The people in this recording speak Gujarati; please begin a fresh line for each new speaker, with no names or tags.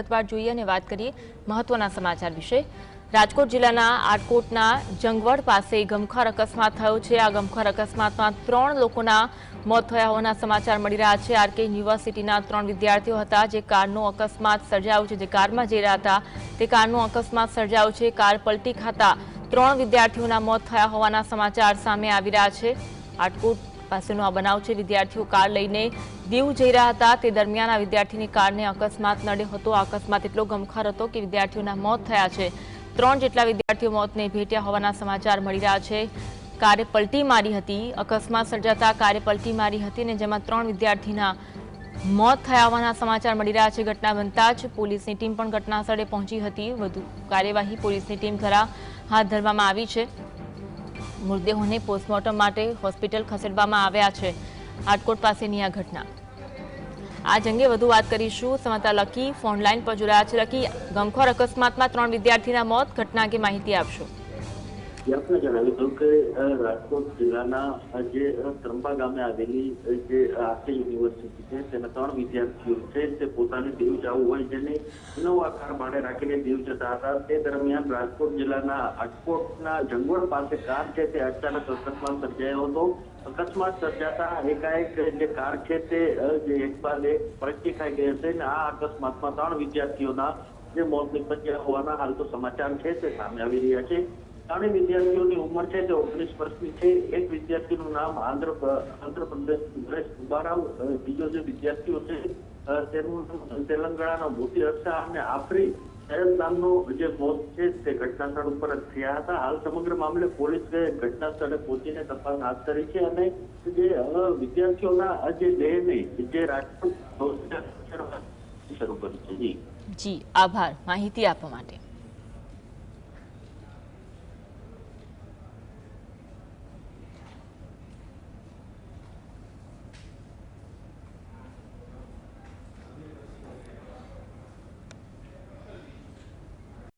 વિગતવાર જોઈએ અને વાત કરીએ મહત્વના સમાચાર વિશે. રાજકોટ જિલ્લાના આટકોટના જંગવડ પાસે ગમખાર અકસ્માત થયો છે. આ ગમખર અકસ્માતમાં ત્રણ લોકોના મોત થયા હોવાના સમાચાર મળી રહ્યા છે. આરકે યુનિવર્સિટીના ત્રણ વિદ્યાર્થીઓ હતા. જે કારનો અકસ્માત સર્જાયો છે, જે કારમાં જઈ રહ્યા હતા, તે કારનો અકસ્માત સર્જાયો છે. કાર પલટી ખાતા ત્રણ વિદ્યાર્થીઓના મોત થયા હોવાના સમાચાર સામે આવી રહ્યા છે. આટકોટ પાસેનો આ બનાવ છે. વિદ્યાર્થીઓ કાર લઈને દીવ જઈ રહ્યા હતા. તે દરમિયાન આ વિદ્યાર્થીની કારને અકસ્માત નડ્યો હતો. આ અકસ્માત એટલો ગમખાર હતો કે વિદ્યાર્થીઓના મોત થયા છે. ત્રણ જેટલા વિદ્યાર્થીઓ મોતને ભેટ્યા હોવાના સમાચાર મળી રહ્યા છે. કારે પલટી મારી હતી. અકસ્માત સર્જાતા કારે પલટી મારી હતી અને જેમાં ત્રણ વિદ્યાર્થીના મોત થયા હોવાના સમાચાર મળી રહ્યા છે. ઘટના બનતા જ પોલીસની ટીમ પણ ઘટના સ્થળે પહોંચી હતી. વધુ કાર્યવાહી પોલીસની ટીમ દ્વારા હાથ ધરવામાં આવી છે. મૃતદેહોને પોસ્ટમોર્ટમ માટે હોસ્પિટલ ખસેડવામાં આવ્યા છે. આટકોટ પાસેની આ ઘટના. આજ અંગે વધુ વાત કરીશું. સમાતા લકી ફોનલાઈન પર જોડાયા છે. લકી ગમખોર અકસ્માતમાં ત્રણ વિદ્યાર્થીના મોત. ઘટના અંગે માહિતી આપશો.
આપને જણાવ્યું હતું કે રાજકોટ જિલ્લાના જે ત્રંબા ગામે આવેલી જે આર્ટે યુનિવર્સિટી છે, તેના ત્રણ વિદ્યાર્થીઓ છે, તે પોતાને દીવ જવું હોય જેને ઇનોવા કાર ભાડે રાખીને દીવ જતા હતા. તે દરમિયાન રાજકોટ જિલ્લાના અટકોટના જંગવડ પાસે કાર છે, તે અચાનક અકસ્માત સર્જાયો હતો. અકસ્માત સર્જાતા એકાએક જે કાર છે, તે જે એક બાદ એક ખાઈ ગઈ હશે અને આ અકસ્માતમાં ત્રણ વિદ્યાર્થીઓના જે મોત નીપજ્યા હોવાના હાલ તો સમાચાર છે, તે સામે આવી રહ્યા છે. ત્રણેય વિદ્યાર્થીઓની ઉંમર છે, તે ઓગણીસ વર્ષની છે. એક વિદ્યાર્થીનું નામ આંધ્ર, આંધ્રપ્રદેશ નરેશ કુબારાવ બીજો જે વિદ્યાર્થીઓ છે તેનું તેલંગાણાનો મોતી હર્ષા અને આફરી નામનું જે મોત છે, તે ઘટના ઉપર થયા હતા. હાલ સમગ્ર મામલે પોલીસ ઘટના સ્થળે પહોંચીને તપાસ હાથ ધરી છે અને જે વિદ્યાર્થીઓના જે દેહને જે રાજકોટ શરૂ કરી છે.
જી, આભાર. માહિતી આપવા માટે.